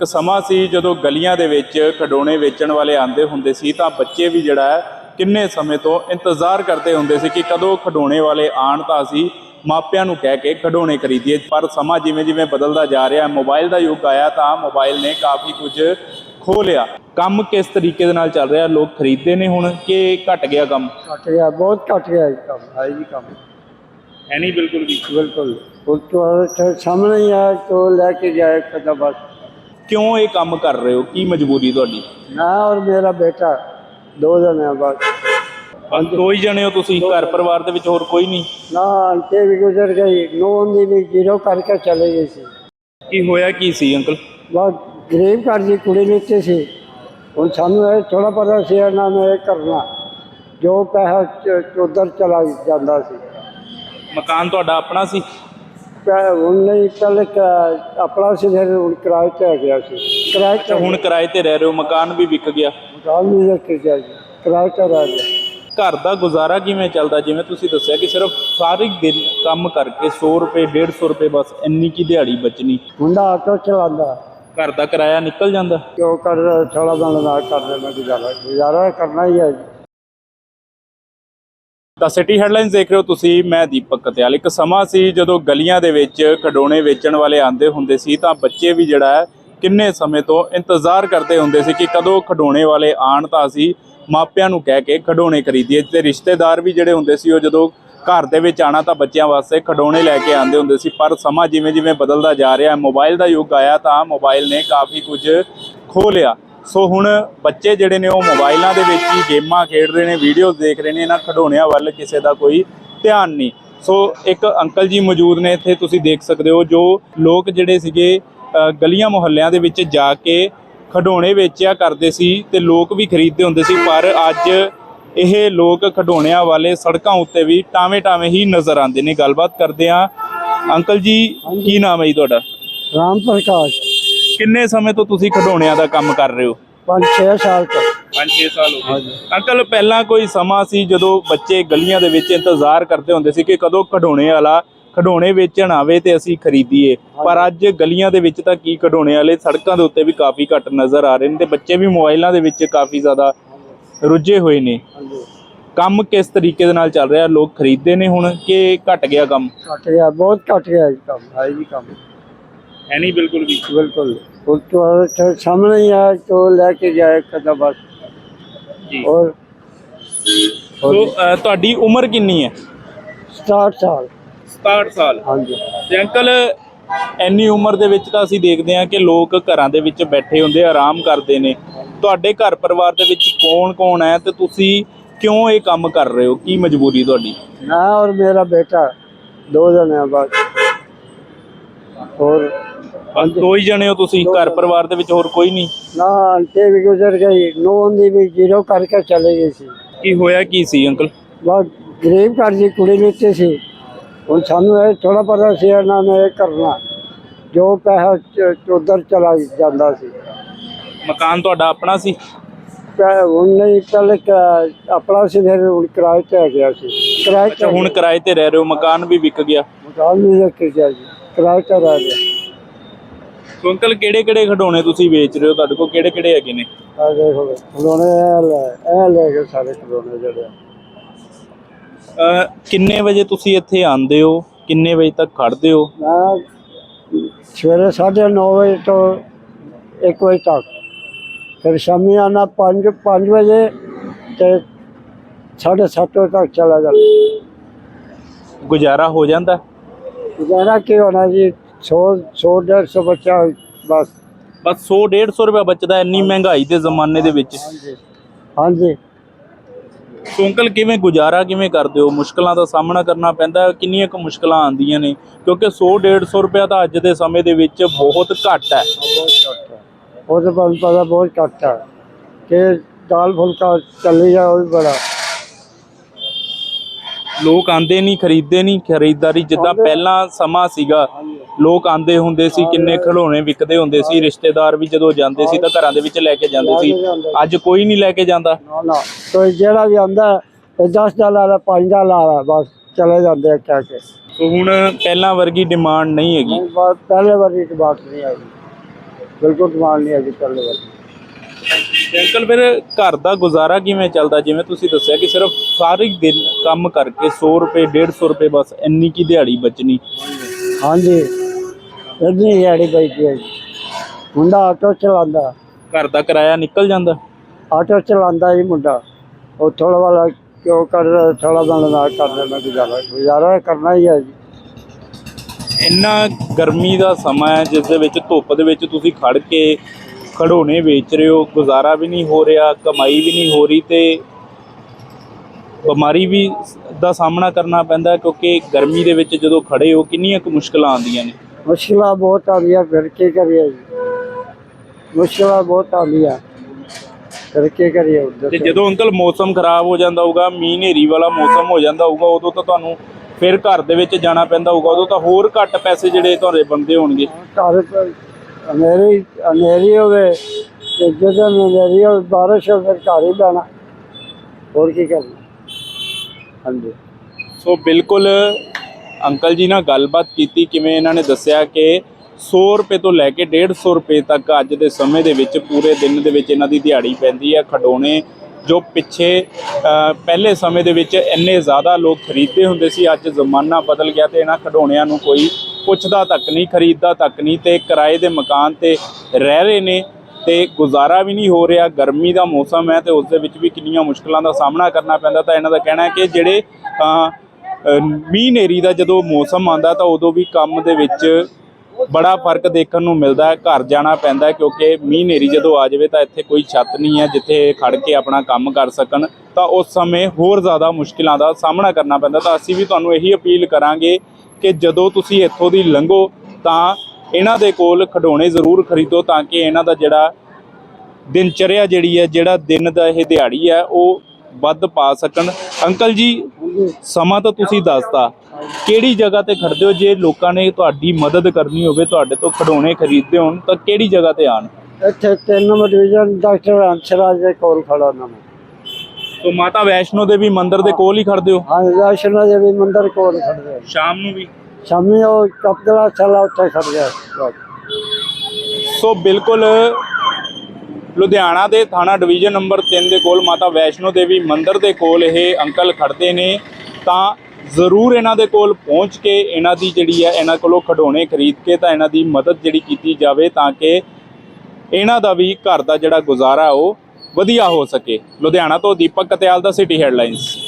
ਇੱਕ ਸਮਾਂ ਸੀ ਜਦੋਂ ਗਲੀਆਂ ਦੇ ਵਿੱਚ ਖਡੋਣੇ ਵੇਚਣ ਵਾਲੇ ਆਂਦੇ ਹੁੰਦੇ ਸੀ ਤਾਂ ਬੱਚੇ ਵੀ ਜਿਹੜਾ ਹੈ ਕਿੰਨੇ ਸਮੇਂ ਤੋਂ ਇੰਤਜ਼ਾਰ ਕਰਦੇ ਹੁੰਦੇ ਸੀ ਕਿ ਕਦੋਂ ਖਡੋਣੇ ਵਾਲੇ ਆਣ ਤਾਂ ਅਸੀਂ ਮਾਪਿਆਂ ਨੂੰ ਕਹਿ ਕੇ ਖਡੋਣੇ ਖਰੀਦੀਏ। ਪਰ ਸਮਾਂ ਜਿਵੇਂ ਜਿਵੇਂ ਬਦਲਦਾ ਜਾ ਰਿਹਾ ਮੋਬਾਈਲ ਦਾ ਯੁੱਗ ਆਇਆ ਤਾਂ ਮੋਬਾਈਲ ਨੇ ਕਾਫੀ ਕੁਝ ਖੋ ਲਿਆ। ਕੰਮ ਕਿਸ ਤਰੀਕੇ ਦੇ ਨਾਲ ਚੱਲ ਰਿਹਾ? ਲੋਕ ਖਰੀਦਦੇ ਨੇ ਹੁਣ ਕਿ ਘਟ ਗਿਆ ਕੰਮ? ਘਟ ਗਿਆ ਬਹੁਤ ਘਟ ਗਿਆ ਜੀ ਕੰਮ ਹੈ ਜੀ ਕੰਮ। ਹੈ ਨਹੀਂ ਬਿਲਕੁਲ ਵੀ ਬਿਲकुल ਉਹ ਤੋਂ ਸਾਹਮਣੇ ਹੀ ਆ ਤੋਂ ਲੈ ਕੇ ਜਾਏ ਕਦਾ ਬਸ। ਕਿਉਂ ਇਹ ਕੰਮ ਕਰ ਰਹੇ ਹੋ? ਕੀ ਮਜਬੂਰੀ ਤੁਹਾਡੀ? ਮੈਂ ਔਰ ਮੇਰਾ ਬੇਟਾ ਦੋ ਜਣੇ ਆ ਬਸ। ਬਸ ਦੋ ਹੀ ਜਣੇ ਹੋ ਤੁਸੀਂ? ਘਰ ਪਰਿਵਾਰ ਦੇ ਵਿੱਚ ਹੋਰ ਕੋਈ ਨਹੀਂ? ਨਾ ਅੰਤੇ ਵੀ ਗੁਜ਼ਰ ਗਈ ਨੋਨ ਦੀ ਵੀ ਜ਼ੀਰੋ ਕਰਕੇ ਚਲੇ ਗਈ ਸੀ। ਕੀ ਹੋਇਆ ਕੀ ਸੀ ਅੰਕਲ? ਬਹੁਤ ਗਰੀਬ ਘਰ ਦੀ ਕੁੜੀ ਨੀਚੇ ਸੀ। ਹੁਣ ਸਾਨੂੰ ਇਹ ਥੋੜਾ ਪਤਾ ਸੀ ਇਹਨਾਂ ਨੇ ਇਹ ਕਰਨਾ। ਜੋ ਪੈਸਾ ਉਧਰ ਚਲਾ ਜਾਂਦਾ ਸੀ। ਮਕਾਨ ਤੁਹਾਡਾ ਆਪਣਾ ਸੀ? ਪੈ- ਹੁਣ ਨਹੀਂ ਪਹਿਲੇ ਕ- ਆਪਣਾ ਸੀ ਫਿਰ ਹੁਣ ਕਿਰਾਏ ਤੇ ਆ ਗਿਆ ਸੀ। ਕਿਰਾਏ ਅੱਛਾ ਤੇ ਹੁਣ ਕਿਰਾਏ ਤੇ ਰਹਿ ਰਹੇ ਹੋ ਮਕਾਨ ਵੀ ਵਿਕ ਗਿਆ। ਮਕਾਨ ਨਹੀਂ ਰੱਖ ਗਿਆ ਜੀ ਕਿਰਾਏ ਤੇ ਰਹਿ ਗਿਆ। ਘਰ ਦਾ ਗੁਜ਼ਾਰਾ ਕਿਵੇਂ ਚੱਲਦਾ? ਜਿਵੇਂ ਤੁਸੀਂ ਦੱਸਿਆ ਕਿ ਸਿਰਫ ਸਾਰੇ ਦਿਨ ਕੰਮ ਕਰਕੇ 100 ਰੁਪਏ 150 ਰੁਪਏ ਬਸ ਇੰਨੀ ਕੀ ਦਿਹਾੜੀ ਬਚਣੀ। ਮੁੰਡਾ ਆਟੋ ਚਲਾਉਂਦਾ। ਘਰ ਦਾ ਕਿਰਾਇਆ ਨਿਕਲ ਜਾਂਦਾ? ਕਿਉਂ? ਕਰ ਥੋੜਾ ਬਣਾ ਕਰ ਲੈਣਾ ਗੁਜ਼ਾਰਾ ਗੁਜ਼ਾਰਾ ਕਰਨਾ ਹੀ ਹੈ ਜੀ। ਤਾਂ ਸਿਟੀ ਹੈਡਲਾਈਨਸ ਦੇਖ ਰਹੇ ਹੋ ਤੁਸੀਂ, ਮੈਂ ਦੀਪਕ ਕਤਿਆਲ। ਇੱਕ ਸਮਾਂ ਸੀ ਜਦੋਂ ਗਲੀਆਂ ਦੇ ਵਿੱਚ ਖਡੋਣੇ ਵੇਚਣ ਵਾਲੇ ਆਂਦੇ ਹੁੰਦੇ ਸੀ, ਤਾਂ ਬੱਚੇ ਵੀ ਜਿਹੜਾ ਹੈ ਕਿੰਨੇ ਸਮੇਂ ਤੋਂ ਇੰਤਜ਼ਾਰ ਕਰਦੇ ਹੁੰਦੇ ਸੀ ਕਿ ਕਦੋਂ ਖਡੋਣੇ ਵਾਲੇ ਆਣ ਤਾਂ ਅਸੀਂ ਮਾਪਿਆਂ ਨੂੰ ਕਹਿ ਕੇ ਖਡੋਣੇ ਖਰੀਦੀਏ। ਤੇ ਰਿਸ਼ਤੇਦਾਰ ਵੀ ਜਿਹੜੇ ਹੁੰਦੇ ਸੀ, ਉਹ ਜਦੋਂ ਘਰ ਦੇ ਵਿੱਚ ਆਣਾ ਤਾਂ ਬੱਚਿਆਂ ਵਾਸਤੇ ਖਡੋਣੇ ਲੈ ਕੇ ਆਉਂਦੇ ਹੁੰਦੇ ਸੀ। ਪਰ ਸਮਾਂ ਜਿਵੇਂ ਜਿਵੇਂ ਬਦਲਦਾ ਜਾ ਰਿਹਾ, ਮੋਬਾਈਲ ਦਾ ਯੁੱਗ ਆਇਆ ਤਾਂ ਮੋਬਾਈਲ ਨੇ ਕਾਫੀ ਕੁਝ ਖੋ ਲਿਆ। ਸੋ ਹੁਣ ਬੱਚੇ ਜਿਹੜੇ ਨੇ ਉਹ ਮੋਬਾਈਲਾਂ ਦੇ ਵਿੱਚ ਹੀ ਗੇਮਾਂ ਖੇਡ ਰਹੇ ਨੇ ਵੀਡੀਓਜ਼ ਦੇਖ ਰਹੇ ਨੇ ਇਹਨਾਂ ਖਡੋਣਿਆਂ ਵੱਲ ਕਿਸੇ ਦਾ ਕੋਈ ਧਿਆਨ ਨਹੀਂ। ਸੋ ਇੱਕ ਅੰਕਲ ਜੀ ਮੌਜੂਦ ਨੇ ਇੱਥੇ ਤੁਸੀਂ ਦੇਖ ਸਕਦੇ ਹੋ ਜੋ ਲੋਕ ਜਿਹੜੇ ਸੀਗੇ ਗਲੀਆਂ ਮੁਹੱਲਿਆਂ ਦੇ ਵਿੱਚ ਜਾ ਕੇ ਖਡੋਣੇ ਵੇਚਿਆ ਕਰਦੇ ਸੀ ਤੇ ਲੋਕ ਵੀ ਖਰੀਦਦੇ ਹੁੰਦੇ ਸੀ ਪਰ ਅੱਜ ਇਹ ਲੋਕ ਖਡੋਣਿਆਂ ਵਾਲੇ ਸੜਕਾਂ ਉੱਤੇ ਵੀ ਟਾਵੇਂ ਟਾਵੇਂ ਹੀ ਨਜ਼ਰ ਆਉਂਦੇ ਨੇ। ਗੱਲਬਾਤ ਕਰਦੇ ਆ ਅੰਕਲ ਜੀ ਕੀ ਨਾਮ ਹੈ ਜੀ ਤੁਹਾਡਾ? ਰਾਮ ਪ੍ਰਕਾਸ਼। ਕਿੰਨੇ ਸਮੇਂ ਤੋਂ ਤੁਸੀਂ ਖਡੋਣਿਆਂ ਦਾ ਕੰਮ ਕਰ ਰਹੇ ਹੋ? 5-6 ਸਾਲ ਤੋਂ। 5-6 ਸਾਲ ਹੋ ਗਏ। ਅੰਕਲ ਪਹਿਲਾਂ ਕੋਈ ਸਮਾਂ ਸੀ ਜਦੋਂ ਬੱਚੇ ਗਲੀਆਂ ਦੇ ਵਿੱਚ ਇੰਤਜ਼ਾਰ ਕਰਦੇ ਹੁੰਦੇ ਸੀ ਕਿ ਕਦੋਂ ਖਡੋਣੇ ਵਾਲਾ ਖਡੋਣੇ ਵੇਚਣ ਆਵੇ ਤੇ ਅਸੀਂ ਖਰੀਦੀਏ? ਪਰ ਅੱਜ ਗਲੀਆਂ ਦੇ ਵਿੱਚ ਤਾਂ ਕੀ ਖਡੋਣੇ ਵਾਲੇ? ਸੜਕਾਂ ਦੇ ਉੱਤੇ ਵੀ ਕਾਫੀ ਘੱਟ ਨਜ਼ਰ ਆ ਰਹੇ ਨੇ ਤੇ ਬੱਚੇ ਵੀ ਮੋਬਾਈਲਾਂ ਦੇ ਵਿੱਚ ਕਾਫੀ ਜ਼ਿਆਦਾ ਰੁੱਝੇ ਹੋਏ ਨੇ। ਕੰਮ ਕਿਸ ਤਰੀਕੇ ਦੇ ਨਾਲ ਚੱਲ ਰਿਹਾ? ਲੋਕ ਖਰੀਦਦੇ ਨੇ ਹੁਣ ਕਿ ਘਟ ਗਿਆ ਕੰਮ? ਘਟ ਗਿਆ ਬਹੁਤ ਘਟ ਗਿਆ ਜੀ ਕੰਮ ਹੈ ਜੀ ਕੰਮ। ਹੈ ਨਹੀਂ ਬਿਲਕੁਲ ਵੀ। ਬਿਲकुल ਉਹ ਤੋਂ ਸਾਹਮਣੇ ਹੀ ਆ ਤੋਂ ਲੈ ਕੇ ਜਾਏ ਕਦਾ ਬਸ ਜੀ ਔਰ ਸੋ ਅ, ਤੁਹਾਡੀ ਉਮਰ ਕਿੰਨੀ ਹੈ 60 ਸਾਲ 67 ਸਾਲ ਹਾਂਜੀ ਤੇ ਅੰਕਲ ਇੰਨੀ ਉਮਰ ਦੇ ਵਿੱਚ ਤਾਂ ਅਸੀਂ ਦੇਖਦੇ ਹਾਂ ਕਿ ਲੋਕ ਘਰਾਂ ਦੇ ਵਿੱਚ ਬੈਠੇ ਹੁੰਦੇ ਆਰਾਮ ਕਰਦੇ ਨੇ ਤੁਹਾਡੇ ਘਰ ਪਰਿਵਾਰ ਦੇ ਵਿੱਚ ਕੌਣ-ਕੌਣ ਹੈ ਤੇ ਤੁਸੀਂ ਕਿਉਂ ਇਹ ਕੰਮ ਕਰ ਰਹੇ ਹੋ ਕੀ ਮਜਬੂਰੀ ਤੁਹਾਡੀ मैं और मेरा बेटा दो जने हैं बस और ਦੋ ਹੀ ਜਣੇ ਹੋ ਤੁਸੀਂ ਘਰ ਪਰਿਵਾਰ ਦੇ ਵਿੱਚ ਹੋਰ ਕੋਈ ਨਹੀਂ? ਨਾ ਆਂਟੀ ਵੀ ਗੁਜ਼ਰ ਗਈ ਨੋਂ ਦੀ ਵੀ ਜ਼ੀਰੋ ਕਰਕੇ ਚਲੇ ਗਏ ਸੀ। ਕੀ ਹੋਇਆ ਕੀ ਸੀ ਅੰਕਲ? ਬਸ ਗਰੀਬ ਘਰ ਦੀ ਕੁੜੀ ਲੁੱਟੇ ਸੀ। ਹੁਣ ਸਾਨੂੰ ਇਹ ਥੋੜਾ ਪਤਾ ਸੀ ਇਹਨਾਂ ਨੇ ਇਹ ਕਰਨਾ। ਜੋ ਪੈਸਾ ਉਧਰ ਚਲਾ ਜਾਂਦਾ ਸੀ। ਮਕਾਨ ਤੁਹਾਡਾ ਆਪਣਾ ਸੀ? ਪੈ- ਹੁਣ ਨਹੀਂ ਪਹਿਲੇ ਕਿਰਾਇਆ- ਆਪਣਾ ਸੀ ਫਿਰ ਹੁਣ ਕਿਰਾਏ ਤੇ ਆ ਗਿਆ ਸੀ। ਕਿਰਾਏ ਤੇ ਹੁਣ ਕਿਰਾਏ ਤੇ ਰਹਿ ਰਹੇ ਹੋ ਮਕਾਨ ਵੀ ਵਿਕ ਗਿਆ। ਮਕਾਨ ਵੀ ਰੱਖ ਗਿਆ ਜੀ। ਕਿਰਾਏ ਤੇ ਆ ਗਿਆ। ਸੋ ਅੰਕਲ ਕਿਹੜੇ-ਕਿਹੜੇ ਖਿਡੌਣੇ ਤੁਸੀਂ ਵੇਚ ਰਹੇ ਹੋ ਤੁਹਾਡੇ ਕੋਲ? ਕਿਹੜੇ-ਕਿਹੜੇ ਹੈਗੇ ਨੇ? ਆ ਦੇਖੋ ਖਿਡੌਣੇ ਇਹ ਲੈ ਇਹ ਲੈ ਕੇ ਸਾਰੇ ਖਿਡੌਣੇ ਜਿਹੜੇ ਆ। ਕਿੰਨੇ ਵਜੇ ਤੁਸੀਂ ਇੱਥੇ ਆਉਂਦੇ ਹੋ? ਕਿੰਨੇ ਵਜੇ ਤੱਕ ਖੜਦੇ ਹੋ? ਮੈਂ ਸਵੇਰੇ 9:30 ਵਜੇ ਤੋਂ 1 ਵਜੇ ਤੱਕ। ਫਿਰ ਸ਼ਾਮੀ ਆਣਾ 5 5 ਵਜੇ ਤੇ 7:30 ਵਜੇ ਤੱਕ ਚਲਾ ਜਾਂਦਾ। ਗੁਜ਼ਾਰਾ ਹੋ ਜਾਂਦਾ? ਗੁਜ਼ਾਰਾ ਕੀ ਹੋਣਾ ਜੀ? 100 100 150 ਬੱਚਾ ਬਸ। ਬਸ 100 150 ਰੁਪਏ ਬਚਦਾ ਇੰਨੀ ਮਹਿੰਗਾਈ ਦੇ ਜ਼ਮਾਨੇ ਦੇ ਵਿੱਚ। ਹਾਂਜੀ। ਹਾਂਜੀ। ਸੋ ਅੰਕਲ ਕਿਵੇਂ ਗੁਜ਼ਾਰਾ ਕਿਵੇਂ ਕਰਦੇ ਹੋ? ਮੁਸ਼ਕਲਾਂ ਦਾ ਸਾਹਮਣਾ ਕਰਨਾ ਪੈਂਦਾ? ਕਿੰਨੀਆਂ ਕੁ ਮੁਸ਼ਕਲਾਂ ਆਉਂਦੀਆਂ ਨੇ? ਕਿਉਂਕਿ 100 150 ਰੁਪਏ ਤਾਂ ਅੱਜ ਦੇ ਸਮੇਂ ਦੇ ਵਿੱਚ ਬਹੁਤ ਘੱਟ ਹੈ। ਬਹੁਤ ਘੱਟ ਹੈ। ਉਹ ਤਾਂ ਪਤਾ ਬਹੁਤ ਘੱਟ ਹੈ। ਕਿ ਦਾਲ ਫੁਲਕਾ ਚੱਲੀ ਜਾ ਉਹ ਵੀ ਬੜਾ। ਲੋਕ ਆਂਦੇ ਨਹੀਂ ਖਰੀਦਦੇ ਨਹੀਂ ਖਰੀਦਦਾਰੀ ਜਿੱਦਾਂ ਪਹਿਲਾਂ ਸਮਾਂ ਸੀਗਾ। ਲੋਕ ਆਂਦੇ ਹੁੰਦੇ ਸੀ ਕਿੰਨੇ ਖਿਡੌਣੇ ਵਿਕਦੇ ਹੁੰਦੇ ਸੀ ਰਿਸ਼ਤੇਦਾਰ ਵੀ ਜਦੋਂ ਜਾਂਦੇ ਸੀ ਤਾਂ ਘਰਾਂ ਦੇ ਵਿੱਚ ਲੈ ਕੇ ਜਾਂਦੇ ਸੀ। ਅੱਜ ਕੋਈ ਨਹੀਂ ਲੈ ਕੇ ਜਾਂਦਾ। ਨਾ ਨਾ। ਕੋਈ ਜਿਹੜਾ ਵੀ ਆਂਦਾ ਇਹ 10 ਦਾ ਲਾ ਲਾ 5 ਦਾ ਲਾ ਲਾ ਬਸ ਚਲੇ ਜਾਂਦੇ ਆ ਕਹਿ ਕੇ। ਸੋ ਹੁਣ ਪਹਿਲਾਂ ਵਰਗੀ ਡਿਮਾਂਡ ਨਹੀਂ ਹੈਗੀ। ਬਸ ਪਹਿਲੇ ਵਾਰੀ ਦੀ ਬਾਤ ਨਹੀਂ ਆਈ ਬਿਲਕੁਲ ਡਿਮਾਂਡ ਨਹੀਂ ਹੈਗੀ ਪਹਿਲੇ ਤੇ ਅੰਕਲ ਫਿਰ ਘਰ ਦਾ ਗੁਜ਼ਾਰਾ ਕਿਵੇਂ ਚੱਲਦਾ? ਜਿਵੇਂ ਤੁਸੀਂ ਦੱਸਿਆ ਕਿ ਸਿਰਫ ਸਾਰੇ ਦਿਨ ਕੰਮ ਕਰਕੇ 100 ਰੁਪਏ 150 ਰੁਪਏ ਬਸ ਇੰਨੀ ਕੀ ਦਿਹਾੜੀ ਬਚਣੀ? ਹਾਂਜੀ। ਇੰਨੀ ਦਿਹਾੜੀ ਬੈਠੀ ਹੈ ਮੁੰਡਾ ਆਟੋ ਚਲਾਉਂਦਾ। ਘਰ ਦਾ ਕਿਰਾਇਆ ਨਿਕਲ ਜਾਂਦਾ? ਆਟੋ ਚਲਾਉਂਦਾ ਜੀ ਮੁੰਡਾ। ਉਹ ਥੋੜਾ ਵਾਲਾ ਕਿਉਂ ਕਰ ਥੋੜਾ ਬਣਾ ਨਾ ਕਰ ਲੈਣਾ ਗੁਜ਼ਾਰਾ ਗੁਜ਼ਾਰਾ ਕਰਨਾ ਹੀ ਹੈ ਜੀ। ਇੰਨਾ ਗਰਮੀ ਦਾ ਸਮਾਂ ਹੈ ਜਿਸ ਦੇ ਵਿੱਚ ਧੁੱਪ ਦੇ ਵਿੱਚ ਤੁਸੀਂ ਖੜ ਕੇ ਖੜੋਣੇ ਵੇਚ ਰਹੇ ਹੋ ਗੁਜ਼ਾਰਾ ਵੀ ਨਹੀਂ ਹੋ ਰਿਹਾ ਕਮਾਈ ਵੀ ਨਹੀਂ ਹੋ ਰਹੀ ਤੇ ਬਿਮਾਰੀ ਵੀ ਦਾ ਸਾਹਮਣਾ ਕਰਨਾ ਪੈਂਦਾ ਕਿਉਂਕਿ ਗਰਮੀ ਦੇ ਵਿੱਚ ਜਦੋਂ ਖੜੇ ਹੋ ਕਿੰਨੀਆਂ ਕੁ ਮੁਸ਼ਕਲਾਂ ਆਉਂਦੀਆਂ ਨੇ। ਮੁਸ਼ਕਿਲਾਂ ਬਹੁਤ ਆਉਂਦੀਆਂ ਫਿਰ ਕੀ ਕਰੀਏ ਜੀ? ਮੁਸ਼ਕਿਲਾਂ ਬਹੁਤ ਆਉਂਦੀਆਂ। ਫਿਰ ਕੀ ਕਰੀਏ ਹੁਣ ਤੇ। ਜਦੋਂ ਅੰਕਲ ਮੌਸਮ ਖਰਾਬ ਹੋ ਜਾਂਦਾ ਹੋਊਗਾ ਮੀਂਹ ਹਨੇਰੀ ਵਾਲਾ ਮੌਸਮ ਹੋ ਜਾਂਦਾ ਹੋਊਗਾ ਉਦੋਂ ਤਾਂ ਤੁਹਾਨੂੰ ਫਿਰ ਘਰ ਦੇ ਵਿੱਚ ਜਾਣਾ ਪੈਂਦਾ ਹੋਊਗਾ ਉਦੋਂ ਤਾਂ ਹੋਰ ਘੱਟ ਪੈਸੇ ਜਿਹੜੇ ਤੁਹਾਡੇ ਬੰਦੇ ਹੋਣਗੇ। ਘਰ ਹਨੇਰੀ ਹਨੇਰੀ ਹੋਵੇ ਤੇ ਜਦੋਂ ਹਨੇਰੀ ਹੋਵੇ ਬਾਰਿਸ਼ ਹੋਵੇ ਫਿਰ ਘਰ ਹੀ ਬਹਿਣਾ। ਹੋਰ ਕੀ ਕਰਨਾ ਹਾਂਜੀ। ਸੋ ਬਿਲਕੁਲ ਅੰਕਲ ਜੀ ਨਾਲ ਗੱਲਬਾਤ ਕੀਤੀ, ਕਿਵੇਂ ਇਹਨਾਂ ਨੇ ਦੱਸਿਆ ਕਿ 100 ਰੁਪਏ ਤੋਂ ਲੈ ਕੇ 150 ਰੁਪਏ ਤੱਕ ਅੱਜ ਦੇ ਸਮੇਂ ਦੇ ਵਿੱਚ ਪੂਰੇ ਦਿਨ ਦੇ ਵਿੱਚ ਇਹਨਾਂ ਦੀ ਦਿਹਾੜੀ ਪੈਂਦੀ ਹੈ, ਖਡੋਣੇ ਜੋ ਪਿੱਛੇ ਪਹਿਲੇ ਸਮੇਂ ਦੇ ਵਿੱਚ ਇੰਨੇ ਜ਼ਿਆਦਾ ਲੋਕ ਖਰੀਦਦੇ ਹੁੰਦੇ ਸੀ, ਅੱਜ ਜ਼ਮਾਨਾ ਬਦਲ ਗਿਆ ਤੇ ਇਹਨਾਂ ਖਡੋਣਿਆਂ ਨੂੰ ਕੋਈ ਪੁੱਛਦਾ ਤੱਕ ਨਹੀਂ, ਖਰੀਦਦਾ ਤੱਕ ਨਹੀਂ ਤੇ ਕਿਰਾਏ ਦੇ ਮਕਾਨ ਤੇ ਰਹਿ ਰਹੇ ਨੇ ਤੇ ਗੁਜ਼ਾਰਾ ਵੀ ਨਹੀਂ ਹੋ ਰਿਹਾ, ਗਰਮੀ ਦਾ ਮੌਸਮ ਹੈ ਤੇ ਉਸ ਦੇ ਵਿੱਚ ਵੀ ਕਿੰਨੀਆਂ ਮੁਸ਼ਕਲਾਂ ਦਾ ਸਾਹਮਣਾ ਕਰਨਾ ਪੈਂਦਾ ਤਾਂ ਇਹਨਾਂ ਦਾ ਕਹਿਣਾ ਹੈ ਕਿ ਜਿਹੜੇ ਮੀਂਹ ਨੇਰੀ ਦਾ ਜਦੋਂ ਮੌਸਮ ਆਂਦਾ ਤਾਂ ਉਦੋਂ ਵੀ ਕੰਮ ਦੇ ਵਿੱਚ ਬੜਾ ਫ਼ਰਕ ਦੇਖਣ ਨੂੰ ਮਿਲਦਾ ਹੈ, ਘਰ ਜਾਣਾ ਪੈਂਦਾ ਕਿਉਂਕਿ ਮੀਂਹ ਨੇਰੀ ਜਦੋਂ ਆ ਜਾਵੇ ਤਾਂ ਇੱਥੇ ਕੋਈ ਛੱਤ ਨਹੀਂ ਹੈ ਜਿੱਥੇ ਇਹ ਖੜ ਕੇ ਆਪਣਾ ਕੰਮ ਕਰ ਸਕਣ। ਤਾਂ ਉਸ ਸਮੇਂ ਹੋਰ ਜ਼ਿਆਦਾ ਮੁਸ਼ਕਿਲਾਂ ਦਾ ਸਾਹਮਣਾ ਕਰਨਾ ਪੈਂਦਾ। ਤਾਂ ਅਸੀਂ ਵੀ ਤੁਹਾਨੂੰ ਇਹੀ ਅਪੀਲ ਕਰਾਂਗੇ ਕਿ ਜਦੋਂ ਤੁਸੀਂ ਇੱਥੋਂ ਦੀ ਲੰਘੋ ਤਾਂ ਇਹਨਾਂ ਦੇ ਕੋਲ ਖਡੋਣੇ ਜ਼ਰੂਰ ਖਰੀਦੋ ਤਾਂ ਕਿ ਇਹਨਾਂ ਦਾ ਜਿਹੜਾ ਦਿਨਚਰਿਆ ਜਿਹੜੀ ਹੈ, ਜਿਹੜਾ ਦਿਨ ਦਾ ਇਹ ਦਿਹਾੜੀ ਹੈ, ਉਹ ਵੱਧ ਪਾ ਸਕਣ। ਅੰਕਲ ਜੀ ਸਮਾਂ ਤਾਂ ਤੁਸੀਂ ਦੱਸਤਾ। ਕਿਹੜੀ ਜਗ੍ਹਾ ਤੇ ਖੜਦੇ ਹੋ? ਜੇ ਲੋਕਾਂ ਨੇ ਤੁਹਾਡੀ ਮਦਦ ਕਰਨੀ ਹੋਵੇ ਤੁਹਾਡੇ ਤੋਂ ਖਡੋਣੇ ਖਰੀਦਦੇ ਹੋਣ ਤਾਂ ਕਿਹੜੀ ਜਗ੍ਹਾ ਤੇ ਆਣ ਇੱਥੇ ਤਿੰਨ ਨੰਬਰ ਡਿਵੀਜ਼ਨ ਡਾਕਟਰ ਅੰਸ਼ਰਾਜ ਦੇ ਕੋਲ ਖੜਾ ਨਾ ਮੈਂ। ਸੋ ਮਾਤਾ ਵੈਸ਼ਨੋ ਦੇਵੀ ਮੰਦਿਰ ਦੇ ਕੋਲ ਹੀ ਖੜਦੇ ਹੋ? ਹਾਂ ਵੈਸ਼ਨੋ ਦੇਵੀ ਮੰਦਿਰ ਕੋਲ ਖੜਦੇ ਆ। ਸ਼ਾਮ ਨੂੰ ਵੀ? ਸ਼ਾਮੀ ਉਹ ਕਪਦਲਾ ਚਲਾ ਉੱਥੇ ਖੜ ਗਿਆ। ਸੋ ਬਿਲਕੁਲ ਲੁਧਿਆਣਾ ਦੇ ਥਾਣਾ ਡਿਵੀਜ਼ਨ ਨੰਬਰ 3 ਦੇ ਕੋਲ ਮਾਤਾ ਵੈਸ਼ਨੋ ਦੇਵੀ ਮੰਦਿਰ ਦੇ ਕੋਲ ਇਹ ਅੰਕਲ ਖੜਦੇ ਨੇ। ਤਾਂ ਜ਼ਰੂਰ ਇਹਨਾਂ ਦੇ ਕੋਲ ਪਹੁੰਚ ਕੇ ਇਹਨਾਂ ਦੀ ਜਿਹੜੀ ਹੈ, ਇਹਨਾਂ ਕੋਲੋਂ ਖਡੋਣੇ ਖਰੀਦ ਕੇ ਤਾਂ ਇਹਨਾਂ ਦੀ ਮਦਦ ਜਿਹੜੀ ਕੀਤੀ ਜਾਵੇ ਤਾਂ ਕਿ ਇਹਨਾਂ ਦਾ ਵੀ ਘਰ ਦਾ ਜਿਹੜਾ ਗੁਜ਼ਾਰਾ ਉਹ ਵਧੀਆ ਹੋ ਸਕੇ। ਲੁਧਿਆਣਾ ਤੋਂ ਦੀਪਕ ਕਤਿਆਲ ਦਾ ਸਿਟੀ ਹੈਡਲਾਈਨਸ